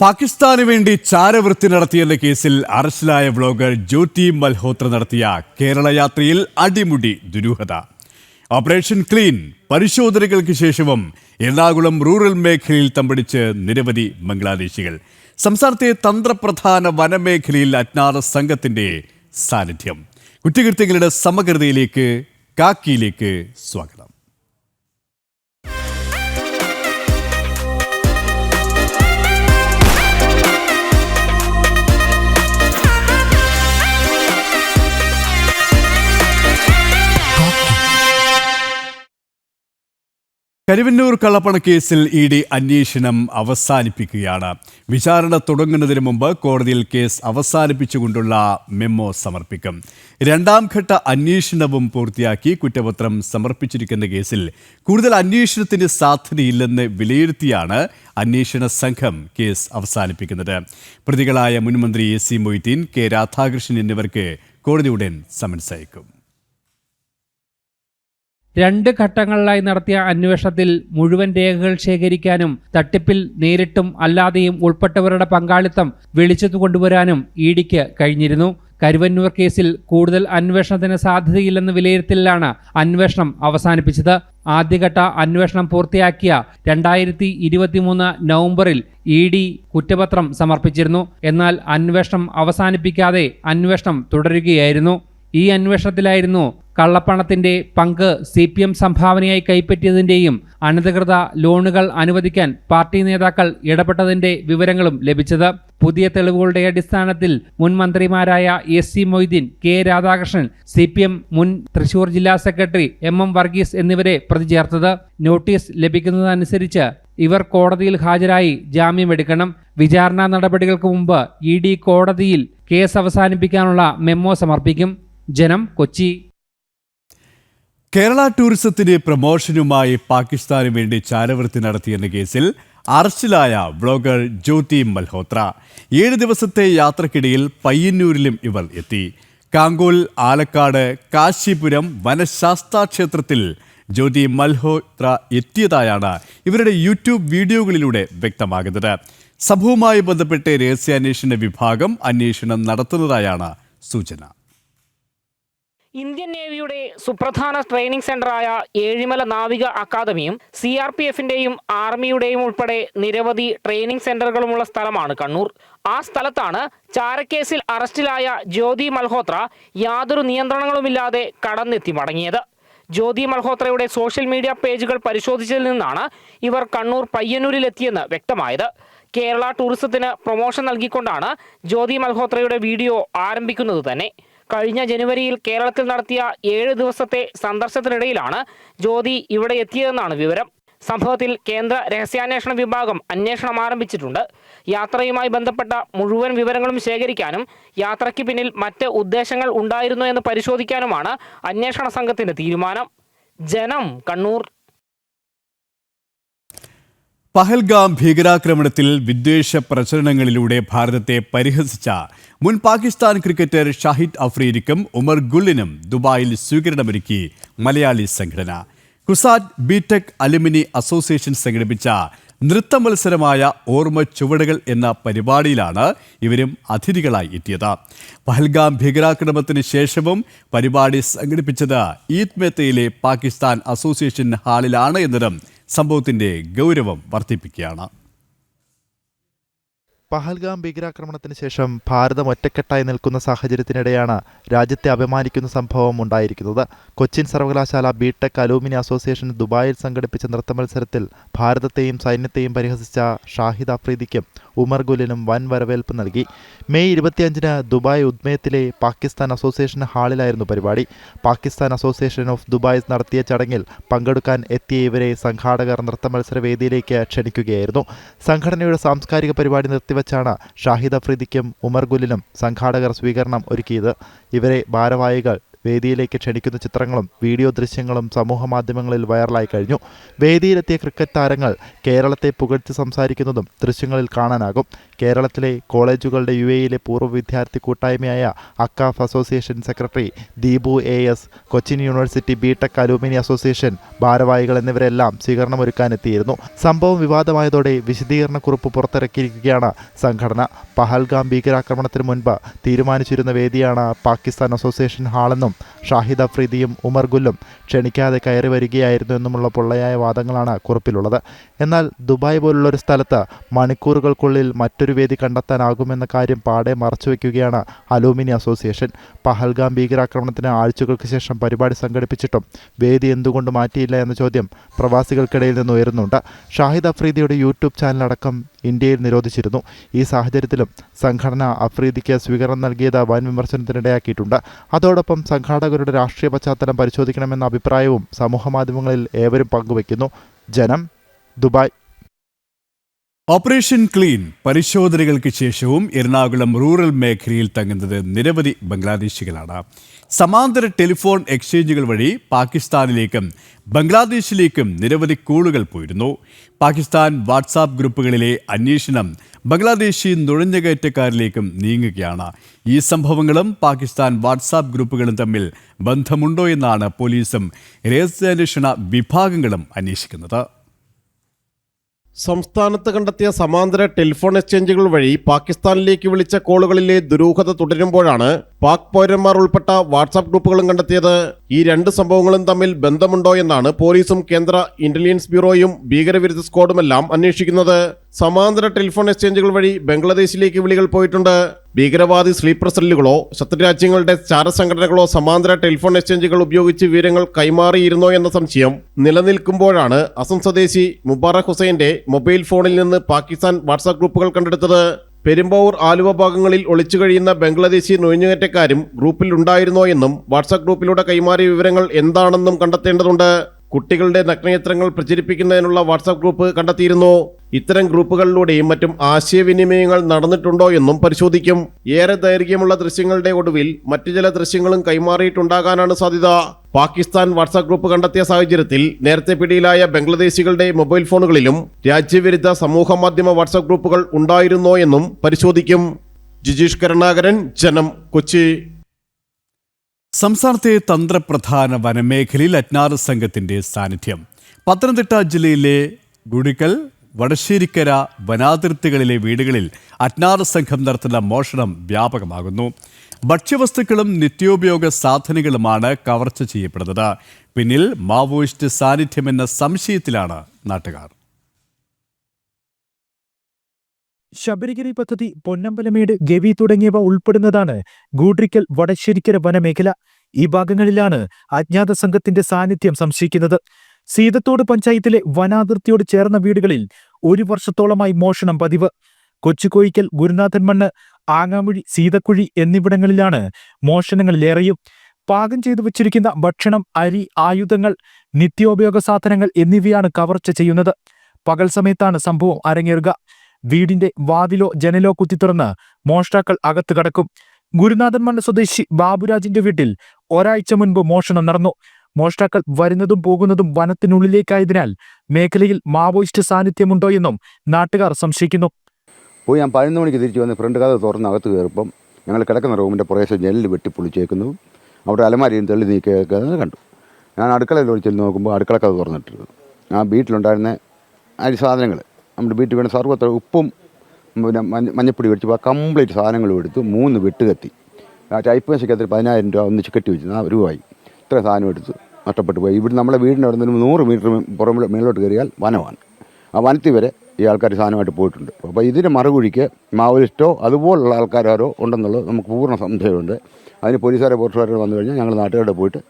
പാകിസ്ഥാന് വേണ്ടി ചാരവൃത്തി നടത്തിയെന്ന കേസിൽ അറസ്റ്റിലായ വ്ളോഗർ ജ്യോതി മൽഹോത്ര നടത്തിയ കേരള യാത്രയിൽ അടിമുടി ദുരൂഹത. ഓപ്പറേഷൻ ക്ലീൻ പരിശോധനകൾക്ക് ശേഷവും എറണാകുളം റൂറൽ മേഖലയിൽ തമ്പടിച്ച് നിരവധി ബംഗ്ലാദേശികൾ. സംസ്ഥാനത്തെ തന്ത്രപ്രധാന വനമേഖലയിൽ അജ്ഞാത സംഘത്തിന്റെ സാന്നിധ്യം. കുറ്റകൃത്യങ്ങളുടെ സമഗ്രതയിലേക്ക് കാക്കിയിലേക്ക് സ്വാഗതം. കരുവന്നൂർ കള്ളപ്പണ കേസിൽ ഇ ഡി അന്വേഷണം അവസാനിപ്പിക്കുകയാണ്. വിചാരണ തുടങ്ങുന്നതിന് മുമ്പ് കോടതിയിൽ കേസ് അവസാനിപ്പിച്ചുകൊണ്ടുള്ള മെമ്മോ സമർപ്പിക്കും. രണ്ടാം ഘട്ട അന്വേഷണവും പൂർത്തിയാക്കി കുറ്റപത്രം സമർപ്പിച്ചിരിക്കുന്ന കേസിൽ കൂടുതൽ അന്വേഷണത്തിന് സാധ്യതയില്ലെന്ന് വിലയിരുത്തിയാണ് അന്വേഷണ സംഘം കേസ് അവസാനിപ്പിക്കുന്നത്. പ്രതികളായ മുൻമന്ത്രി A C Moideen K Radhakrishnan എന്നിവർക്ക് കോടതി ഉടൻ സമൻസ് അയക്കും. രണ്ട് ഘട്ടങ്ങളിലായി നടത്തിയ അന്വേഷണത്തിൽ മുഴുവൻ രേഖകൾ ശേഖരിക്കാനും തട്ടിപ്പിൽ നേരിട്ടും അല്ലാതെയും ഉൾപ്പെട്ടവരുടെ പങ്കാളിത്തം വെളിച്ചത്തു കൊണ്ടുവരാനും ഇ ഡിക്ക് കഴിഞ്ഞിരുന്നു. കരുവന്നൂർ കേസിൽ കൂടുതൽ അന്വേഷണത്തിന് സാധ്യതയില്ലെന്ന വിലയിരുത്തലിലാണ് അന്വേഷണം അവസാനിപ്പിച്ചത്. ആദ്യഘട്ട അന്വേഷണം പൂർത്തിയാക്കിയ രണ്ടായിരത്തി ഇരുപത്തിമൂന്ന് നവംബറിൽ ഇ ഡി കുറ്റപത്രം സമർപ്പിച്ചിരുന്നു. എന്നാൽ അന്വേഷണം അവസാനിപ്പിക്കാതെ അന്വേഷണം തുടരുകയായിരുന്നു. ഈ അന്വേഷണത്തിലായിരുന്നു കള്ളപ്പണത്തിന്റെ പങ്ക് സി പി എം സംഭാവനയായി കൈപ്പറ്റിയതിന്റെയും അനധികൃത ലോണുകൾ അനുവദിക്കാൻ പാർട്ടി നേതാക്കൾ ഇടപെട്ടതിന്റെ വിവരങ്ങളും ലഭിച്ചത്. പുതിയ തെളിവുകളുടെ അടിസ്ഥാനത്തിൽ മുൻ മന്ത്രിമാരായ S C Moideen K Radhakrishnan C P M മുൻ തൃശൂർ ജില്ലാ സെക്രട്ടറി എം എം വർഗീസ് എന്നിവരെ പ്രതി ചേർത്തത് നോട്ടീസ് ലഭിക്കുന്നതനുസരിച്ച് ഇവർ കോടതിയിൽ ഹാജരായി ജാമ്യമെടുക്കണം വിചാരണ നടപടികൾക്ക് മുമ്പ് ഇ ഡി കോടതിയിൽ കേസ് അവസാനിപ്പിക്കാനുള്ള മെമ്മോ സമർപ്പിക്കും. ജനം കൊച്ചി. കേരള ടൂറിസത്തിന്റെ പ്രമോഷനുമായി പാകിസ്ഥാന് വേണ്ടി ചാരവൃത്തി നടത്തിയെന്ന കേസിൽ അറസ്റ്റിലായ ബ്ലോഗർ ജ്യോതി മൽഹോത്ര. ഏഴ് ദിവസത്തെ യാത്രക്കിടയിൽ പയ്യന്നൂരിലും ഇവർ എത്തി. കാങ്കോൽ ആലക്കാട് കാശിപുരം വനശാസ്ത്ര ക്ഷേത്രത്തിൽ ജ്യോതി മൽഹോത്ര എത്തിയതായാണ് ഇവരുടെ യൂട്യൂബ് വീഡിയോകളിലൂടെ വ്യക്തമാകുന്നത്. സംഭവവുമായി ബന്ധപ്പെട്ട് രഹസ്യാന്വേഷണ വിഭാഗം അന്വേഷണം നടത്തുന്നതായാണ് സൂചന. ഇന്ത്യൻ നേവിയുടെ സുപ്രധാന ട്രെയിനിംഗ് സെന്ററായ ഏഴിമല നാവിക അക്കാദമിയും സി ആർ പി എഫിന്റെയും ആർമിയുടെയും ഉൾപ്പെടെ നിരവധി ട്രെയിനിംഗ് സെന്ററുകളുമുള്ള സ്ഥലമാണ് കണ്ണൂർ. ആ സ്ഥലത്താണ് ചാരക്കേസിൽ അറസ്റ്റിലായ ജ്യോതി മൽഹോത്ര യാതൊരു നിയന്ത്രണങ്ങളുമില്ലാതെ കടന്നെത്തി മടങ്ങിയത്. ജ്യോതി മൽഹോത്രയുടെ സോഷ്യൽ മീഡിയ പേജുകൾ പരിശോധിച്ചതിൽ നിന്നാണ് ഇവർ കണ്ണൂർ പയ്യന്നൂരിലെത്തിയെന്ന് വ്യക്തമായത്. കേരള ടൂറിസത്തിന് പ്രൊമോഷൻ നൽകിക്കൊണ്ടാണ് ജ്യോതി മൽഹോത്രയുടെ വീഡിയോ ആരംഭിക്കുന്നത് തന്നെ. കഴിഞ്ഞ ജനുവരിയിൽ കേരളത്തിൽ നടത്തിയ ഏഴ് ദിവസത്തെ സന്ദർശനത്തിനിടയിലാണ് ജ്യോതി ഇവിടെ എത്തിയതെന്നാണ് വിവരം. സംഭവത്തിൽ കേന്ദ്ര രഹസ്യാന്വേഷണ വിഭാഗം അന്വേഷണം ആരംഭിച്ചിട്ടുണ്ട്. യാത്രയുമായി ബന്ധപ്പെട്ട മുഴുവൻ വിവരങ്ങളും ശേഖരിക്കാനും യാത്രയ്ക്ക് പിന്നിൽ മറ്റ് ഉദ്ദേശങ്ങൾ ഉണ്ടായിരുന്നോ എന്ന് പരിശോധിക്കാനുമാണ് അന്വേഷണ സംഘത്തിന്റെ തീരുമാനം. ജനം കണ്ണൂർ. പഹൽഗാം ഭീകരാക്രമണത്തിൽ വിദ്വേഷ പ്രചരണങ്ങളിലൂടെ ഭാരതത്തെ പരിഹസിച്ച മുൻ പാകിസ്ഥാൻ ക്രിക്കറ്റർ ഷാഹിദ് അഫ്രീദിക്കും ഉമർ ഗുള്ളിനും ദുബായിൽ സ്വീകരണമൊരുക്കി മലയാളി സംഘടന. കുസാറ്റ് ബിടെക് അലുമിനി അസോസിയേഷൻ സംഘടിപ്പിച്ച നൃത്ത മത്സരമായ ഓർമ്മ ചുവടുകൾ എന്ന പരിപാടിയിലാണ് ഇവരും അതിഥികളായി എത്തിയത്. പഹൽഗാം ഭീകരാക്രമണത്തിന് ശേഷവും പരിപാടി സംഘടിപ്പിച്ചത് ഈദ് മേത്തയിലെ പാകിസ്ഥാൻ അസോസിയേഷൻ ഹാളിലാണ് എന്നതും സംഭവത്തിന്റെ ഗൗരവം വർദ്ധിപ്പിക്കുകയാണ്. പഹൽഗാം ഭീകരാക്രമണത്തിന് ശേഷം ഭാരതം ഒറ്റക്കെട്ടായി നിൽക്കുന്ന സാഹചര്യത്തിനിടെയാണ് രാജ്യത്തെ അപമാനിക്കുന്ന സംഭവം ഉണ്ടായിരിക്കുന്നത്. കൊച്ചിൻ സർവകലാശാല ബിടെക് അലൂമിനി അസോസിയേഷൻ ദുബായിൽ സംഘടിപ്പിച്ച നൃത്ത മത്സരത്തിൽ ഭാരതത്തെയും സൈന്യത്തെയും പരിഹസിച്ച ഷാഹിദ് അഫ്രീദിക്കും ഉമർ ഗുലിനും വൻ വരവേൽപ്പ് നൽകി. മെയ് ഇരുപത്തിയഞ്ചിന് ദുബായ് ഉദ്മയത്തിലെ പാകിസ്ഥാൻ അസോസിയേഷൻ ഹാളിലായിരുന്നു പരിപാടി. പാകിസ്ഥാൻ അസോസിയേഷൻ ഓഫ് ദുബായ് നടത്തിയ ചടങ്ങിൽ പങ്കെടുക്കാൻ എത്തിയ ഇവരെ സംഘാടകർ നൃത്ത മത്സര വേദിയിലേക്ക് ക്ഷണിക്കുകയായിരുന്നു. സംഘടനയുടെ സാംസ്കാരിക പരിപാടി നിർത്തിവച്ചാണ് ഷാഹിദ് അഫ്രീദിക്കും ഉമർ ഗുലിനും സംഘാടകർ സ്വീകരണം ഒരുക്കിയത്. ഇവരെ ഭാരവാഹികൾ വേദിയിലേക്ക് ക്ഷണിക്കുന്ന ചിത്രങ്ങളും വീഡിയോ ദൃശ്യങ്ങളും സമൂഹമാധ്യമങ്ങളിൽ വൈറലായി കഴിഞ്ഞു. വേദിയിലെത്തിയ ക്രിക്കറ്റ് താരങ്ങൾ കേരളത്തെ പുകഴ്ത്തി സംസാരിക്കുന്നതും ദൃശ്യങ്ങളിൽ കാണാനാകും. കേരളത്തിലെ കോളേജുകളുടെ യു എയിലെ പൂർവ വിദ്യാർത്ഥി കൂട്ടായ്മയായ Akcaf association secretary Deepu A S Cochin university BTech alumni association ഭാരവാഹികൾ എന്നിവരെല്ലാം സ്വീകരണമൊരുക്കാനെത്തിയിരുന്നു. സംഭവം വിവാദമായതോടെ വിശദീകരണക്കുറിപ്പ് പുറത്തിറക്കിയിരിക്കുകയാണ് സംഘടന. പഹൽഗാം ഭീകരാക്രമണത്തിന് മുൻപ് തീരുമാനിച്ചിരുന്ന വേദിയാണ് പാകിസ്ഥാൻ അസോസിയേഷൻ ഹാളെന്നും ഷാഹിദ് അഫ്രീദിയും ഉമർ ഗുല്ലും ക്ഷണിക്കാതെ കയറി വരികയായിരുന്നു എന്നുമുള്ള പൊള്ളയായ വാദങ്ങളാണ് കുറിപ്പിലുള്ളത്. എന്നാൽ ദുബായ് പോലുള്ള ഒരു സ്ഥലത്ത് മണിക്കൂറുകൾക്കുള്ളിൽ മറ്റൊരു വേദി കണ്ടെത്താനാകുമെന്ന കാര്യം പാടെ മറച്ചുവെക്കുകയാണ് അലൂമിനി അസോസിയേഷൻ. പഹൽഗാം ഭീകരാക്രമണത്തിന് ആഴ്ചകൾക്ക് ശേഷം പരിപാടി സംഘടിപ്പിച്ചിട്ടും വേദി എന്തുകൊണ്ട് മാറ്റിയില്ല എന്ന ചോദ്യം പ്രവാസികൾക്കിടയിൽ നിന്ന് ഉയരുന്നുണ്ട്. ഷാഹിദ് അഫ്രീദിയുടെ യൂട്യൂബ് ചാനലടക്കം ഇന്ത്യയിൽ നിരോധിച്ചിരുന്നു. ഈ സാഹചര്യത്തിലും സംഘടന അഫ്രീദിക്ക് സ്വീകരണം നൽകിയത് വൻ വിമർശനത്തിനിടയാക്കിയിട്ടുണ്ട്. അതോടൊപ്പം സംഘാടകരുടെ രാഷ്ട്രീയ പശ്ചാത്തലം പരിശോധിക്കണമെന്ന അഭിപ്രായവും സമൂഹമാധ്യമങ്ങളിൽ ഏവരും പങ്കുവയ്ക്കുന്നു. ജനം ദുബായ്. ഓപ്പറേഷൻ ക്ലീൻ പരിശോധനകൾക്ക് ശേഷവും എറണാകുളം റൂറൽ മേഖലയിൽ തങ്ങുന്നത് നിരവധി ബംഗ്ലാദേശികളാണ്. സമാന്തര ടെലിഫോൺ എക്സ്ചേഞ്ചുകൾ വഴി പാകിസ്ഥാനിലേക്കും ബംഗ്ലാദേശിലേക്കും നിരവധി കോളുകൾ പോയിരുന്നു. പാകിസ്ഥാൻ വാട്സാപ്പ് ഗ്രൂപ്പുകളിലെ അന്വേഷണം ബംഗ്ലാദേശി നുഴഞ്ഞുകയറ്റക്കാരിലേക്കും നീങ്ങുകയാണ്. ഈ സംഭവങ്ങളും പാകിസ്ഥാൻ വാട്സാപ്പ് ഗ്രൂപ്പുകളും തമ്മിൽ ബന്ധമുണ്ടോ എന്നാണ് പോലീസും രഹസ്യാന്വേഷണ വിഭാഗങ്ങളും അന്വേഷിക്കുന്നത്. സംസ്ഥാനത്ത് കണ്ടെത്തിയ സമാന്തര ടെലിഫോൺ എക്സ്ചേഞ്ചുകൾ വഴി പാകിസ്ഥാനിലേക്ക് വിളിച്ച കോളുകളിലെ ദുരൂഹത തുടരുമ്പോഴാണ് പാക് പൗരന്മാർ ഉൾപ്പെട്ട വാട്സാപ്പ് ഗ്രൂപ്പുകളും കണ്ടെത്തിയത്. ഈ രണ്ട് സംഭവങ്ങളും തമ്മിൽ ബന്ധമുണ്ടോ എന്നാണ് പോലീസും കേന്ദ്ര ഇന്റലിജൻസ് ബ്യൂറോയും ഭീകരവിരുദ്ധ സ്ക്വാഡുമെല്ലാം അന്വേഷിക്കുന്നത്. സമാന്തര ടെലിഫോൺ എക്സ്ചേഞ്ചുകൾ വഴി ബംഗ്ലാദേശിലേക്ക് വിളികൾ പോയിട്ടുണ്ട്. ഭീകരവാദി സ്ലീപ്പർ സെല്ലുകളോ ശത്രുരാജ്യങ്ങളുടെ ചാരസംഘടനകളോ സമാന്തര ടെലിഫോൺ എക്സ്ചേഞ്ചുകൾ ഉപയോഗിച്ച് വിവരങ്ങൾ കൈമാറിയിരുന്നോ എന്ന സംശയം നിലനിൽക്കുമ്പോഴാണ് അസം സ്വദേശി മുബാറക് ഹുസൈന്റെ മൊബൈൽ ഫോണിൽ നിന്ന് പാകിസ്ഥാൻ വാട്സാപ്പ് ഗ്രൂപ്പുകൾ കണ്ടെടുത്തത്. പെരുമ്പാവൂർ ആലുവ ഭാഗങ്ങളിൽ ഒളിച്ചു കഴിയുന്ന ബംഗ്ലാദേശി നുഴഞ്ഞുകയറ്റക്കാരും ഗ്രൂപ്പിൽ ഉണ്ടായിരുന്നോ എന്നും വാട്സാപ്പ് ഗ്രൂപ്പിലൂടെ കൈമാറിയ വിവരങ്ങൾ എന്താണെന്നും കണ്ടെത്തേണ്ടതുണ്ട്. കുട്ടികളുടെ നഗ്നയത്രങ്ങൾ പ്രചരിപ്പിക്കുന്നതിനുള്ള വാട്സാപ്പ് ഗ്രൂപ്പ് കണ്ടെത്തിയിരുന്നു. ഇത്തരം ഗ്രൂപ്പുകളിലൂടെയും മറ്റും ആശയവിനിമയങ്ങൾ നടന്നിട്ടുണ്ടോ എന്നും പരിശോധിക്കും. ഏറെ ദൈർഘ്യമുള്ള ദൃശ്യങ്ങളുടെ ഒടുവിൽ മറ്റു ചില ദൃശ്യങ്ങളും കൈമാറിയിട്ടുണ്ടാകാനാണ് സാധ്യത. പാകിസ്ഥാൻ വാട്സാപ്പ് ഗ്രൂപ്പ് കണ്ടെത്തിയ സാഹചര്യത്തിൽ നേരത്തെ പിടിയിലായ ബംഗ്ലാദേശികളുടെ മൊബൈൽ ഫോണുകളിലും രാജ്യവിരുദ്ധ സമൂഹ മാധ്യമ വാട്സാപ്പ് ഗ്രൂപ്പുകൾ ഉണ്ടായിരുന്നോ എന്നും പരിശോധിക്കും. ജിജീഷ് കരുണാകരൻ ജനം കൊച്ചി. സംസ്ഥാനത്തെ തന്ത്രപ്രധാന വനമേഖലയിൽ അജ്ഞാത സംഘത്തിന്റെ സാന്നിധ്യം. പത്തനംതിട്ട ജില്ലയിലെ ഗുഡിക്കൽ വടശ്ശേരിക്കര വനാതിർത്തികളിലെ വീടുകളിൽ അജ്ഞാത സംഘം നടത്തുന്ന മോഷണം വ്യാപകമാകുന്നു. ഭക്ഷ്യവസ്തുക്കളും നിത്യോപയോഗ സാധനങ്ങളുമാണ് കവർച്ച ചെയ്യപ്പെടുന്നത്. പിന്നിൽ മാവോയിസ്റ്റ് സാന്നിധ്യമെന്ന സംശയത്തിലാണ് നാട്ടുകാർ. ശബരിഗിരി പദ്ധതി പൊന്നമ്പലമേട് ഗവി തുടങ്ങിയവ ഉൾപ്പെടുന്നതാണ് ഗൂഡ്രിക്കൽ വടശ്ശേരിക്കര വനമേഖല. ഈ ഭാഗങ്ങളിലാണ് അജ്ഞാത സംഘത്തിന്റെ സാന്നിധ്യം സംശയിക്കുന്നത്. സീതത്തോട് പഞ്ചായത്തിലെ വനാതിർത്തിയോട് ചേർന്ന വീടുകളിൽ ഒരു വർഷത്തോളമായി മോഷണം പതിവ്. കൊച്ചുകോയിക്കൽ ഗുരുനാഥൻ മണ്ണ് ആങ്ങാമുഴി സീതക്കുഴി എന്നിവിടങ്ങളിലാണ് മോഷണങ്ങളിലേറെയും. പാകം ചെയ്തു വച്ചിരിക്കുന്ന ഭക്ഷണം അരി ആയുധങ്ങൾ നിത്യോപയോഗ സാധനങ്ങൾ എന്നിവയാണ് കവർച്ച ചെയ്യുന്നത്. പകൽ സമയത്താണ് സംഭവം അരങ്ങേറുക. വീടിന്റെ വാതിലോ ജനലോ കുത്തിത്തുറന്ന് മോഷ്ടാക്കൾ അകത്ത് കടക്കും. ഗുരുനാഥൻ മണ്ണ് സ്വദേശി ബാബുരാജിന്റെ വീട്ടിൽ ഒരാഴ്ച മുൻപ് മോഷണം നടന്നു. മോഷ്ടാക്കൾ വരുന്നതും പോകുന്നതും വനത്തിനുള്ളിലേക്കായതിനാൽ മേഖലയിൽ മാവോയിസ്റ്റ് സാന്നിധ്യമുണ്ടോ എന്നും നാട്ടുകാർ സംശയിക്കുന്നു. പോയി ഞാൻ പതിനൊന്ന് മണിക്ക് തിരിച്ചു വന്ന് ഫ്രണ്ട് കഥ തുറന്ന് അകത്ത് കയറിപ്പം ഞങ്ങൾ കിടക്കുന്ന റൂമിന്റെ പുറേശം ജനലിൽ വെട്ടി പൊളിച്ചേക്കുന്നു. അവിടെ അലമാരിയും തള്ളി നീക്കിയേക്കുന്നത് കണ്ടു. ഞാൻ അടുക്കളയിൽ ഒളിച്ചെന്ന് നോക്കുമ്പോൾ അടുക്കള കഥ തുറന്നിട്ടിരുന്നു. ആ വീട്ടിലുണ്ടായിരുന്ന അരി സാധനങ്ങൾ നമ്മുടെ വീട്ടിൽ വേണ്ട സർവത്ര ഉപ്പും പിന്നെ മഞ്ഞ മഞ്ഞപ്പൊടി മേടിച്ച് കംപ്ലീറ്റ് സാധനങ്ങളും എടുത്തു മൂന്ന് വെട്ട് കത്തി. ആ ടൈപ്പ് മേശയ്ക്കകത്ത് പതിനായിരം രൂപ ഒന്നിച്ച് കെട്ടി വെച്ചു ആ രൂപയായി ഇത്ര സാധനം എടുത്ത് നഷ്ടപ്പെട്ടു പോയി. ഇവിടെ നമ്മുടെ വീടിന്റെ അവിടെ നിന്ന് നൂറ് മീറ്റർ പുറമെ മേലോട്ട് കയറിയാൽ വനമാണ് ആ വനത്തിൽ വരെ ഈ ആൾക്കാർ സാധനമായിട്ട് പോയിട്ടുണ്ട്. അപ്പോൾ ഇതിന്റെ മറുകുഴിക്ക് മാവോയിസ്റ്റോ അതുപോലുള്ള ആൾക്കാരോ ഉണ്ടെന്നുള്ളത് നമുക്ക് പൂർണ സംശയമുണ്ട്. അതിന് പോലീസുകാരെ പോർട്ടുകാരോ വന്നു കഴിഞ്ഞാൽ ഞങ്ങൾ നാട്ടുകാരുടെ പോയിട്ട്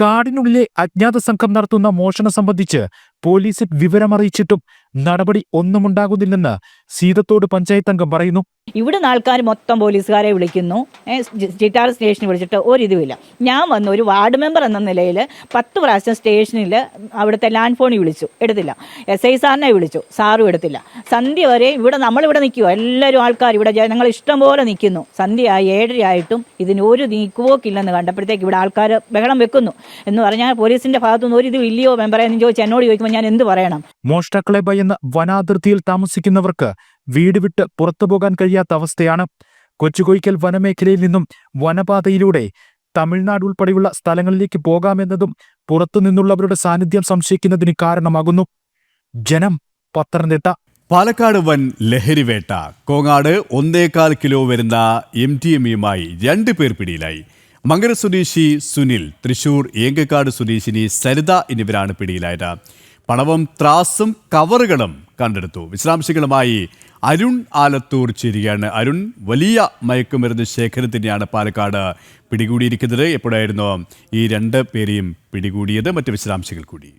കാടിനുള്ളിലെ അജ്ഞാത സംഘം നടത്തുന്ന മോഷണം സംബന്ധിച്ച് പോലീസിൽ വിവരമറിയിച്ചിട്ടും നടപടി ഒന്നുമുണ്ടാകുന്നില്ലെന്ന് സീതത്തോട് പഞ്ചായത്ത് അംഗം പറയുന്നു. ഇവിടുന്ന് ആൾക്കാർ മൊത്തം പോലീസുകാരെ വിളിക്കുന്നു. ജിറ്റാർ ചിറ്റാർ സ്റ്റേഷനിൽ വിളിച്ചിട്ട് ഒരിതുമില്ല. ഞാൻ വന്നു ഒരു വാർഡ് മെമ്പർ എന്ന നിലയിൽ പത്ത് പ്രാവശ്യം സ്റ്റേഷനിൽ അവിടുത്തെ ലാൻഡ് ഫോണിൽ വിളിച്ചു. എടുത്തില്ല. എസ് ഐ സാറിനെ വിളിച്ചു. സാറും എടുത്തില്ല. സന്ധ്യ വരെ ഇവിടെ നമ്മളിവിടെ നിൽക്കുക എല്ലാവരും ആൾക്കാർ ഇവിടെ ജനങ്ങൾ ഇഷ്ടം പോലെ നിൽക്കുന്നു. സന്ധ്യ സന്ധ്യയായി ഏഴരയായിട്ടും ഇതിന് ഒരു നീക്കുപോക്കില്ലെന്ന് കണ്ടപ്പോഴത്തേക്ക് ഇവിടെ ആൾക്കാർ ബഹളം വെക്കുന്നു. എന്ന് പറഞ്ഞാൽ പോലീസിന്റെ ഭാഗത്തുനിന്ന് ഒരു ഇതും ഇല്ലയോ മെമ്പറെ എന്ന് ചോദിച്ച് എന്നോട് ചോദിക്കുമ്പോൾ ഞാൻ എന്ത് പറയണം? മോഷ്ടാക്കളെ ഭയന്ന് വനാതിർത്തിയിൽ താമസിക്കുന്നവർക്ക് വീട് വിട്ട് പുറത്തു പോകാൻ കഴിയാത്ത അവസ്ഥയാണ്. കൊച്ചുകോയിക്കൽ വനമേഖലയിൽ നിന്നും വനപാതയിലൂടെ തമിഴ്നാട് ഉൾപ്പെടെയുള്ള സ്ഥലങ്ങളിലേക്ക് പോകാമെന്നതും പുറത്തുനിന്നുള്ളവരുടെ സാന്നിധ്യം സംശയിക്കുന്നതിന് കാരണമാകുന്നു. ജനം പത്തനംതിട്ട. പാലക്കാട് വൻ ലഹരിവേട്ട. കോങ്ങാട് ഒന്നേകാൽ കിലോ വരുന്ന എം ടി എം ഇയുമായി രണ്ട് പേർ പിടിയിലായി. മങ്കര സ്വദേശി സുനിൽ തൃശൂർ ഏങ്കക്കാട് സ്വദേശിനി സരിത എന്നിവരാണ് പിടിയിലായത്. പണവും ത്രാസും കവറുകളും കണ്ടെടുത്തു. വിശദാംശങ്ങളുമായി അരുൺ ആലത്തൂർ ചേരുകയാണ്. അരുൺ വലിയ മയക്കുമരുന്ന് ശേഖരത്തിനെയാണ് പാലക്കാട് പിടികൂടിയിരിക്കുന്നത്. എപ്പോഴായിരുന്നു ഈ രണ്ട് പേരെയും പിടികൂടിയത്? മറ്റു വിശദാംശങ്ങൾ കൂടി.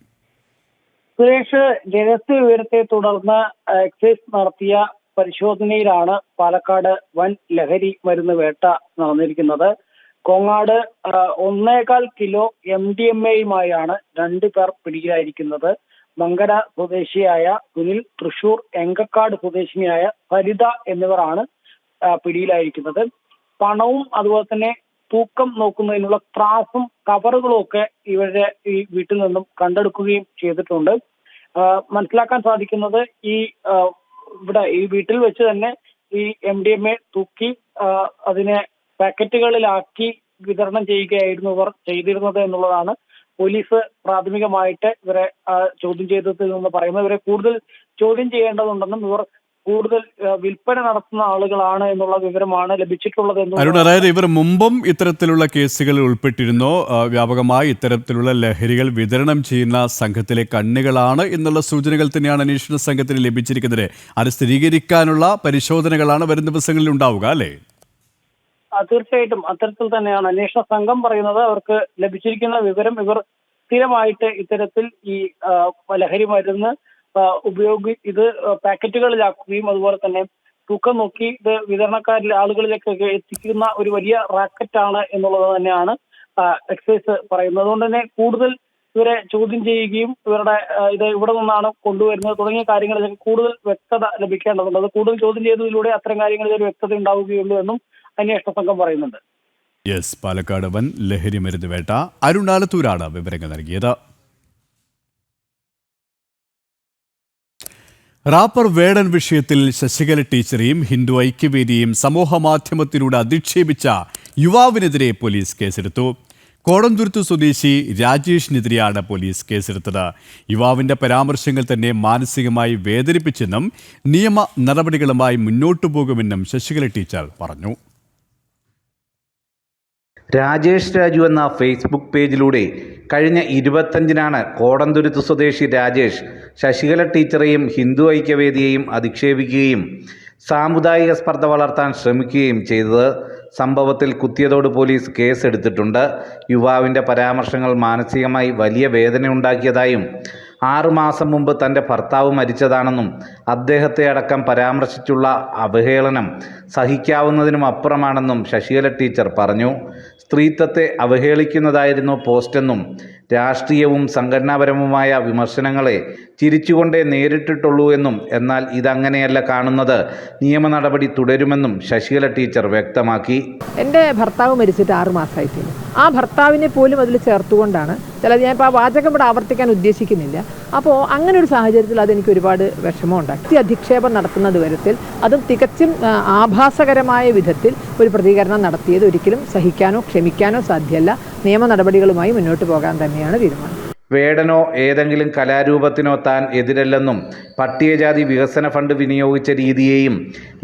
സുരേഷ് രഹസ്യ വിവരത്തെ തുടർന്ന് എക്സൈസ് നടത്തിയ പരിശോധനയിലാണ് പാലക്കാട് വൻ ലഹരി മരുന്ന് വേട്ട നടന്നിരിക്കുന്നത്. കോങ്ങാട് ഒന്നേകാൽ കിലോ എം ഡി എം എയുമായാണ് രണ്ടു പേർ പിടിയിലായിരിക്കുന്നത്. മങ്കര സ്വദേശിയായ സുനിൽ തൃശൂർ എങ്കക്കാട് സ്വദേശിനിയായ ഫരിത എന്നിവരാണ് പിടിയിലായിരിക്കുന്നത്. പണവും അതുപോലെ തന്നെ തൂക്കം നോക്കുന്നതിനുള്ള ത്രാസും കവറുകളും ഒക്കെ ഇവരുടെ ഈ വീട്ടിൽ നിന്നും കണ്ടെടുക്കുകയും ചെയ്തിട്ടുണ്ട്. മനസ്സിലാക്കാൻ സാധിക്കുന്നത് ഈ ഇവിടെ ഈ വീട്ടിൽ വെച്ച് തന്നെ ഈ എം ഡി എം എ തൂക്കി അതിനെ പാക്കറ്റുകളിലാക്കി വിതരണം ചെയ്യുകയായിരുന്നു ഇവർ ചെയ്തിരുന്നത് എന്നുള്ളതാണ് പോലീസ് പ്രാഥമികമായിട്ട് ഇവരെ ചോദ്യം ചെയ്തതിൽ നിന്ന് പറയുന്നത് ഇവരെ കൂടുതൽ ചോദ്യം ചെയ്യേണ്ടതുണ്ടെന്നും ഇവർ കൂടുതൽ വിൽപ്പന നടത്തുന്ന ആളുകളാണ് എന്നുള്ള വിവരമാണ് ലഭിച്ചിട്ടുള്ളത് അരുൺ അതായത് ഇവർ മുമ്പും ഇത്തരത്തിലുള്ള കേസുകളിൽ ഉൾപ്പെട്ടിരുന്നോ. വ്യാപകമായി ഇത്തരത്തിലുള്ള ലഹരികൾ വിതരണം ചെയ്യുന്ന സംഘത്തിലെ കണ്ണുകളാണ് എന്നുള്ള സൂചനകൾ തന്നെയാണ് അന്വേഷണ സംഘത്തിന് ലഭിച്ചിരിക്കുന്നത്. അത് സ്ഥിരീകരിക്കാനുള്ള പരിശോധനകളാണ് വരും ദിവസങ്ങളിൽ ഉണ്ടാവുക അല്ലേ? തീർച്ചയായിട്ടും അത്തരത്തിൽ തന്നെയാണ്. അന്വേഷണ സംഘം പറയുന്നത് അവർക്ക് ലഭിച്ചിരിക്കുന്ന വിവരം ഇവർ സ്ഥിരമായിട്ട് ഇത്തരത്തിൽ ഈ ലഹരി മരുന്ന് ഉപയോഗി ഇത് പാക്കറ്റുകളിലാക്കുകയും അതുപോലെ തന്നെ തൂക്കം നോക്കി ഇത് വിതരണക്കാരിൽ ആളുകളിലേക്കൊക്കെ എത്തിക്കുന്ന ഒരു വലിയ റാക്കറ്റാണ് എന്നുള്ളത് തന്നെയാണ് എക്സൈസ് പറയുന്നത്. അതുകൊണ്ട് തന്നെ കൂടുതൽ ഇവരെ ചോദ്യം ചെയ്യുകയും ഇവരുടെ ഇത് ഇവിടെ നിന്നാണ് കൊണ്ടുവരുന്നത് തുടങ്ങിയ കാര്യങ്ങളിലേക്ക് കൂടുതൽ വ്യക്തത ലഭിക്കേണ്ടതുണ്ട്. അത് കൂടുതൽ ചോദ്യം ചെയ്തതിലൂടെ അത്തരം കാര്യങ്ങളിൽ ഒരു വ്യക്തത ഉണ്ടാവുകയുള്ളൂ എന്നും അന്വേഷണ സംഘം പറയുന്നുണ്ട്. യെസ് പാലക്കാട് വൻ ലഹരി മരുന്ന് വേട്ട അരുണാലത്തൂരാണ് വിവരങ്ങൾ നൽകിയത്. റാപ്പർ വേടൻ വിഷയത്തിൽ ശശികല ടീച്ചറെയും ഹിന്ദു ഐക്യവേദിയും സമൂഹ മാധ്യമത്തിലൂടെ അധിക്ഷേപിച്ച യുവാവിനെതിരെ പോലീസ് കേസെടുത്തു. കോടന്തുരുത്ത് സ്വദേശി രാജേഷിനെതിരെയാണ് പോലീസ് കേസെടുത്തത്. യുവാവിന്റെ പരാമർശങ്ങൾ തന്നെ മാനസികമായി വേദനിപ്പിച്ചെന്നും നിയമ നടപടികളുമായി മുന്നോട്ടു പോകുമെന്നും ശശികല ടീച്ചർ പറഞ്ഞു. രാജേഷ് രാജു എന്ന ഫേസ്ബുക്ക് പേജിലൂടെ കഴിഞ്ഞ ഇരുപത്തഞ്ചിനാണ് കോടന്തുരുത്ത് സ്വദേശി രാജേഷ് ശശികല ടീച്ചറെയും ഹിന്ദു ഐക്യവേദിയെയും അധിക്ഷേപിക്കുകയും സാമുദായിക സ്പർദ്ധ വളർത്താൻ ശ്രമിക്കുകയും ചെയ്തത്. സംഭവത്തിൽ കുത്തിയതോട് പോലീസ് കേസെടുത്തിട്ടുണ്ട്. യുവാവിന്റെ പരാമർശങ്ങൾ മാനസികമായി വലിയ വേദനയുണ്ടാക്കിയതായും ആറുമാസം മുമ്പ് തന്റെ ഭർത്താവ് മരിച്ചതാണെന്നും അദ്ദേഹത്തെ അടക്കം പരാമർശിച്ചുള്ള അവഹേളനം സഹിക്കാവുന്നതിനും അപ്പുറമാണെന്നും ശശികല ടീച്ചർ പറഞ്ഞു. സ്ത്രീത്വത്തെ അവഹേളിക്കുന്നതായിരുന്നു പോസ്റ്റെന്നും രാഷ്ട്രീയവും സംഘടനാപരവുമായ വിമർശനങ്ങളെ ചിരിച്ചുകൊണ്ടേ നേരിട്ടിട്ടുള്ളൂ എന്നും എന്നാൽ ഇതങ്ങനെയല്ല കാണുന്നത്. നിയമ നടപടി തുടരുമെന്നും ശശികല ടീച്ചർ വ്യക്തമാക്കി. എന്റെ ഭർത്താവ് മരിച്ചിട്ട് ആറ് മാസമായിട്ടില്ല. ആ ഭർത്താവിനെ പോലും അതിൽ ചേർത്തുകൊണ്ടാണ്. ചില ഞാൻ ഇപ്പോൾ ആ വാചകം ഇവിടെ ആവർത്തിക്കാൻ ഉദ്ദേശിക്കുന്നില്ല. അപ്പോൾ അങ്ങനെ ഒരു സാഹചര്യത്തിൽ അതെനിക്ക് ഒരുപാട് വിഷമം ഉണ്ടാക്കി അധിക്ഷേപം നടത്തുന്നത് വിധത്തിൽ അതും തികച്ചും ആഭാസകരമായ വിധത്തിൽ ഒരു പ്രതികരണം നടത്തിയത് ഒരിക്കലും സഹിക്കാനോ ക്ഷമിക്കാനോ സാധ്യമല്ല നിയമ നടപടികളുമായി മുന്നോട്ട് പോകാൻ തന്നെയാണ് തീരുമാനം. വേടനോ ഏതെങ്കിലും കലാരൂപത്തിനോ താൻ എതിരല്ലെന്നും പട്ടികജാതി വികസന ഫണ്ട് വിനിയോഗിച്ച രീതിയെയും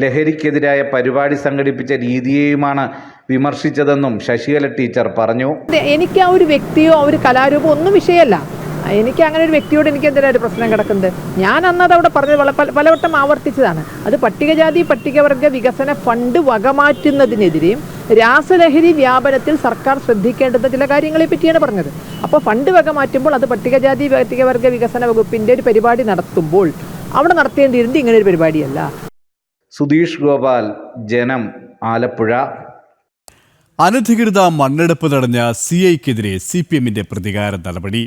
ലഹരിക്കെതിരായ പരിപാടി സംഘടിപ്പിച്ച രീതിയെയുമാണ് വിമർശിച്ചതെന്നും ശശികല ടീച്ചർ പറഞ്ഞു. എനിക്ക് ആ ഒരു വ്യക്തിയോ ആ ഒരു കലാരൂപമോ ഒന്നും വിഷയമല്ല. എനിക്ക് അങ്ങനെ ഒരു വ്യക്തിയോട് എനിക്ക് എന്തിനാ ഒരു പ്രശ്നം കിടക്കുന്നത്? ഞാൻ അന്നത് അവിടെ പറഞ്ഞത് പല പല- പലവട്ടം ആവർത്തിച്ചതാണ്. അത് പട്ടികജാതി പട്ടികവർഗ വികസന ഫണ്ട് വകമാറ്റുന്നതിനെതിരെയും രാസലഹരി വ്യാപനത്തിൽ സർക്കാർ ശ്രദ്ധിക്കേണ്ടുന്ന ചില കാര്യങ്ങളെ പറ്റിയാണ് പറഞ്ഞത്. അപ്പോൾ ഫണ്ട് വകമാറ്റുമ്പോൾ അത് പട്ടികജാതി പട്ടികവർഗ വികസന വകുപ്പിന്റെ ഒരു പരിപാടി നടത്തുമ്പോൾ അവിടെ നടത്തേണ്ടിയിരുന്നത് ഇങ്ങനെ ഒരു പരിപാടിയല്ല. സുധീഷ് ഗോപാൽ ജനം ആലപ്പുഴ. അനധികൃത മണ്ണെടുപ്പ് തടഞ്ഞ സി ഐക്കെതിരെ സി പി എമ്മിന്റെ പ്രതികാര നടപടി.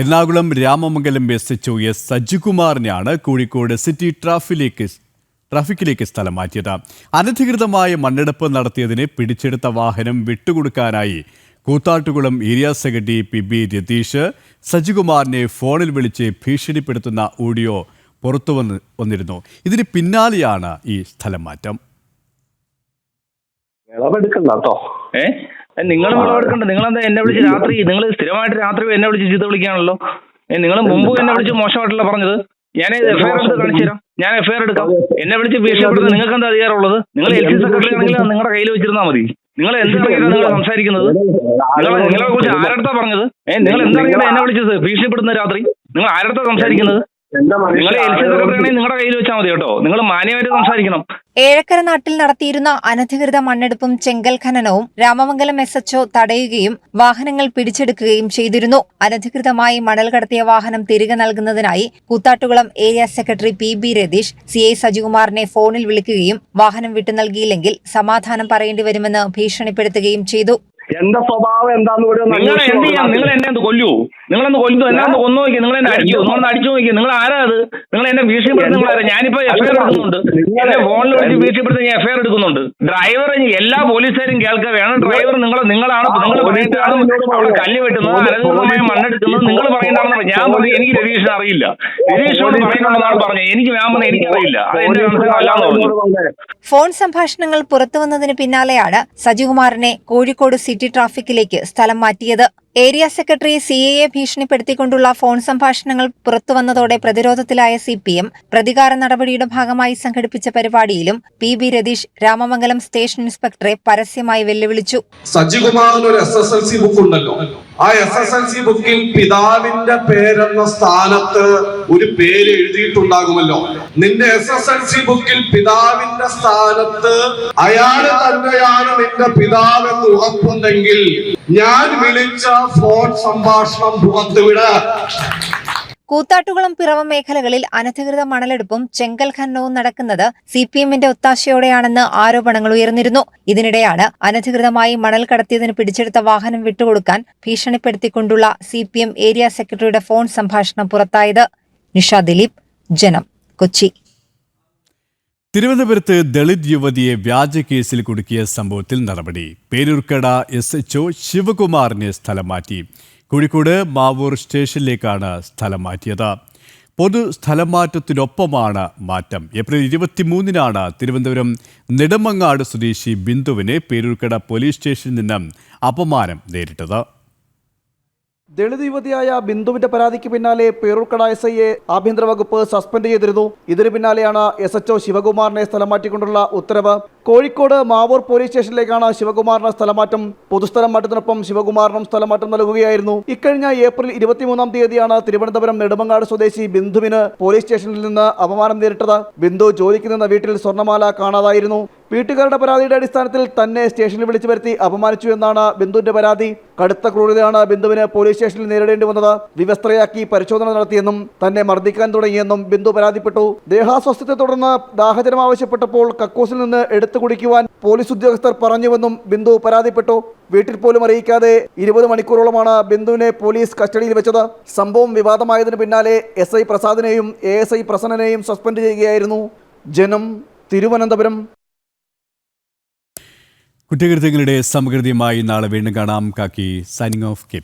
Ernakulam Ramamangalam S H O S സജികുമാറിനെയാണ് Kozhikode city ട്രാഫിലേക്ക് ട്രാഫിക്കിലേക്ക് സ്ഥലം മാറ്റിയത്. അനധികൃതമായ മണ്ണെടുപ്പ് നടത്തിയതിന് പിടിച്ചെടുത്ത വാഹനം വിട്ടുകൊടുക്കാനായി Koothattukulam area secretary P B Ratheesh സജികുമാറിനെ ഫോണിൽ വിളിച്ച് ഭീഷണിപ്പെടുത്തുന്ന ഓഡിയോ പുറത്തു വന്ന് വന്നിരുന്നു. ഇതിന് പിന്നാലെയാണ് ഈ സ്ഥലം മാറ്റം. വിളവെടുക്കണ്ട കേട്ടോ ഏ? നിങ്ങൾ വിളവെടുക്കണ്ട നിങ്ങൾ എന്താ എന്നെ വിളിച്ച് രാത്രി നിങ്ങൾ സ്ഥിരമായിട്ട് രാത്രി എന്നെ വിളിച്ച് ചീത്ത വിളിക്കാണല്ലോ. ഏ നിങ്ങൾ മുമ്പ് എന്നെ വിളിച്ച് മോശമായിട്ടല്ല പറഞ്ഞത്? ഞാൻ എഫ്ഐആർ എടുത്ത് കാണിച്ചു തരാം. ഞാൻ എഫ്ഐആർ എടുക്കാം. എന്നെ വിളിച്ച് ഭീഷണിപ്പെടുത്താൻ നിങ്ങൾക്ക് എന്താ അധികാരമുള്ളത്? നിങ്ങൾ എൽ സി സെക്രട്ടറി ആണെങ്കിൽ നിങ്ങളുടെ കയ്യിൽ വെച്ചിരുന്നാൽ മതി. നിങ്ങൾ എന്താണ് നിങ്ങൾ സംസാരിക്കുന്നത്? നിങ്ങൾ നിങ്ങളെ കുറിച്ച് ആരടുത്താ പറഞ്ഞത്? ഏഹ് നിങ്ങൾ എന്താണ് എന്നെ വിളിച്ചത്? ഭീഷണിപ്പെടുന്ന രാത്രി? നിങ്ങൾ ആരടുത്താ സംസാരിക്കുന്നത്? നിങ്ങൾ എൽ സി സെക്രട്ടറി ആണെങ്കിൽ നിങ്ങളുടെ കയ്യിൽ വെച്ചാൽ മതി കേട്ടോ. നിങ്ങൾ മാന്യമായിട്ട് സംസാരിക്കണം. ഏഴക്കര നാട്ടിൽ നടത്തിയിരുന്ന അനധികൃത മണ്ണെടുപ്പും ചെങ്കൽ ഖനനവും രാമമംഗലം എസ് എച്ച്ഒ തടയുകയും വാഹനങ്ങൾ പിടിച്ചെടുക്കുകയും ചെയ്തിരുന്നു. അനധികൃതമായി മണൽ കടത്തിയ വാഹനം തിരികെ നൽകുന്നതിനായി Koothattukulam area secretary P B Ratheesh C I സജികുമാറിനെ ഫോണിൽ വിളിക്കുകയും വാഹനം വിട്ടു നൽകിയില്ലെങ്കിൽ സമാധാനം പറയേണ്ടി വരുമെന്ന് ഭീഷണിപ്പെടുത്തുകയും ചെയ്തു. എന്റെ സ്വഭാവം? എന്താന്ന് കൂടി നിങ്ങൾ എന്ത് ചെയ്യാം? നിങ്ങൾ എന്നെ ഒന്ന് കൊല്ലൂ? നിങ്ങൾ ഒന്ന് കൊല്ലുവോ എന്നെ ഒന്ന് കൊന്നു നോക്കി. നിങ്ങൾ എന്നെ അടിക്കൂ നിങ്ങൾ ഒന്ന് അടിച്ചു നോക്കി. നിങ്ങൾ ആരാ അത്? നിങ്ങൾ എന്നെ ഭീഷണിപ്പെടുത്തുന്ന നിങ്ങൾ ആരാ ഞാനിപ്പോ എഫ്ഐആർ എടുക്കുന്നുണ്ട്. എന്നെ ഫോണിൽ വിളിച്ച് ഭീഷണിപ്പെടുത്തി ഞാൻ എഫ്ഐആർ എടുക്കുന്നുണ്ട്. ഡ്രൈവർ എല്ലാ പോലീസുകാരും കേൾക്ക വേണം ഡ്രൈവർ നിങ്ങൾ നിങ്ങളാണ്. നിങ്ങൾ പറയുന്നതാണ് കല്ല് വെട്ടുന്നത് അനധികൃതമായ മണ്ണെടുക്കുന്നത് നിങ്ങൾ പറയുന്നതാണെന്ന് ഞാൻ പറഞ്ഞു എനിക്ക് രതീഷ് അറിയില്ല. രതീഷോട് പറയുന്നുണ്ടെന്നാണ് പറഞ്ഞത് എനിക്ക് ഞാൻ പറഞ്ഞു എനിക്കറിയില്ല അത് എന്റെ കണക്ക് അല്ലാന്ന് പറഞ്ഞു? ഫോൺ സംഭാഷണങ്ങൾ പുറത്തു പുറത്തുവന്നതിന് പിന്നാലെയാണ് സജികുമാറിനെ കോഴിക്കോട് സിറ്റി ട്രാഫിക്കിലേക്ക് സ്ഥലം മാറ്റിയത്. ഏരിയ സെക്രട്ടറി സി എയെ ഭീഷണിപ്പെടുത്തിക്കൊണ്ടുള്ള ഫോൺ സംഭാഷണങ്ങൾ പുറത്തുവന്നതോടെ പ്രതിരോധത്തിലായ സി പി എം പ്രതികാര നടപടിയുടെ ഭാഗമായി സംഘടിപ്പിച്ച പരിപാടിയിലും P B Ratheesh Ramamangalam station ഇൻസ്പെക്ടറെ പരസ്യമായി വെല്ലുവിളിച്ചു. സജികുമാറിന് ഒരു ബുക്ക് ഉണ്ടല്ലോ. ആ എസ് എസ് എൽ സി ബുക്കിൽ പിതാവിന്റെ പേരെന്ന സ്ഥാനത്ത് ഒരു പേര് എഴുതിയിട്ടുണ്ടാകുമല്ലോ. നിന്റെ എസ് എസ് എൽ സി ബുക്കിൽ പിതാവിന്റെ സ്ഥാനത്ത് അയാൾ തന്നെയാണ് നിന്റെ പിതാവെന്ന് ഉറപ്പുണ്ടെങ്കിൽ ഞാൻ വിളിച്ച ഫോൺ സംഭാഷണം പുറത്തുവിട. കൂത്താട്ടുകുളം പിറവം മേഖലകളിൽ അനധികൃത മണലെടുപ്പും ചെങ്കൽ ഖനനവും നടക്കുന്നത് സി പി എമ്മിന്റെ ഒത്താശയോടെയാണെന്ന് ആരോപണങ്ങൾ ഉയർന്നിരുന്നു. ഇതിനിടെയാണ് അനധികൃതമായി മണൽ കടത്തിയതിന് പിടിച്ചെടുത്ത വാഹനം വിട്ടുകൊടുക്കാൻ ഭീഷണിപ്പെടുത്തിക്കൊണ്ടുള്ള സി ഏരിയ സെക്രട്ടറിയുടെ ഫോൺ സംഭാഷണം പുറത്തായത് നിഷ ദിലീപ് ജനം കൊച്ചി. തിരുവനന്തപുരത്ത് ദളിത് യുവതിയെ വ്യാജ കേസിൽ കുടുക്കിയ സംഭവത്തിൽ നടപടി. പേരൂർക്കട എസ് എച്ച്ഒ ശിവകുമാറിനെ സ്ഥലം മാറ്റി. കോഴിക്കോട് മാവൂർ സ്റ്റേഷനിലേക്കാണ് സ്ഥലം മാറ്റിയത്. പൊതു സ്ഥലം മാറ്റത്തിനൊപ്പമാണ് മാറ്റം. ഏപ്രിൽ ഇരുപത്തിമൂന്നിനാണ് തിരുവനന്തപുരം നെടുമങ്ങാട് സ്വദേശി ബിന്ദുവിനെ പേരൂർക്കട പോലീസ് സ്റ്റേഷനിൽ നിന്നും അപമാനം നേരിട്ടത്. ദളിത് യുവതിയായ ബിന്ദുവിന്റെ പരാതിക്ക് പിന്നാലെ പേരൂർക്കട എസ് ഐയെ ആഭ്യന്തര വകുപ്പ് സസ്പെൻഡ് ചെയ്തിരുന്നു. ഇതിനു പിന്നാലെയാണ് എസ് എച്ച്ഒ ശിവകുമാറിനെ സ്ഥലം മാറ്റിക്കൊണ്ടുള്ള ഉത്തരവ്. കോഴിക്കോട് മാവൂർ പോലീസ് സ്റ്റേഷനിലേക്കാണ് ശിവകുമാറിന് സ്ഥലമാറ്റം. പൊതുസ്ഥലം മാറ്റത്തിനൊപ്പം ശിവകുമാറിനും സ്ഥലമാറ്റം നൽകുകയായിരുന്നു. ഇക്കഴിഞ്ഞ ഏപ്രിൽ ഇരുപത്തിമൂന്നാം തീയതിയാണ് തിരുവനന്തപുരം നെടുമങ്ങാട് സ്വദേശി ബിന്ദുവിന് പോലീസ് സ്റ്റേഷനിൽ നിന്ന് അപമാനം നേരിട്ടത്. ബിന്ദു ജോലിക്ക് നിന്ന വീട്ടിൽ സ്വർണമാല കാണാതായിരുന്നു. വീട്ടുകാരുടെ പരാതിയുടെ അടിസ്ഥാനത്തിൽ തന്നെ സ്റ്റേഷനിൽ വിളിച്ചു വരുത്തി അപമാനിച്ചു എന്നാണ് ബിന്ദുവിന്റെ പരാതി. കടുത്ത ക്രൂരതയാണ് ബിന്ദുവിന് പോലീസ് സ്റ്റേഷനിൽ നേരിടേണ്ടി വന്നത്. വിവസ്ത്രയാക്കി പരിശോധന നടത്തിയെന്നും തന്നെ മർദ്ദിക്കാൻ തുടങ്ങിയെന്നും ബിന്ദു പരാതിപ്പെട്ടു. ദേഹാസ്വസ്ഥത്തെ തുടർന്ന് ദാഹജനം ആവശ്യപ്പെട്ടപ്പോൾ കക്കൂസിൽ നിന്ന് എടുത്തു കുടിക്കുവാൻ പോലീസ് ഉദ്യോഗസ്ഥർ പറഞ്ഞുവെന്നും ബിന്ദു പരാതിപ്പെട്ടു. വീട്ടിൽ പോലും അറിയിക്കാതെ ഇരുപത് മണിക്കൂറോളമാണ് ബിന്ദുവിനെ പോലീസ് കസ്റ്റഡിയിൽ വെച്ചത്. സംഭവം വിവാദമായതിനു പിന്നാലെ എസ് ഐ പ്രസാദിനെയും എ എസ് ഐ പ്രസന്നനെയും സസ്പെൻഡ് ചെയ്യുകയായിരുന്നു. ജനം തിരുവനന്തപുരം. കുറ്റകൃത്യങ്ങളുടെ സമകൃതിയുമായി നാളെ വീണ്ടും കാണാം. കാക്കി സൈനിങ് ഓഫ് കെ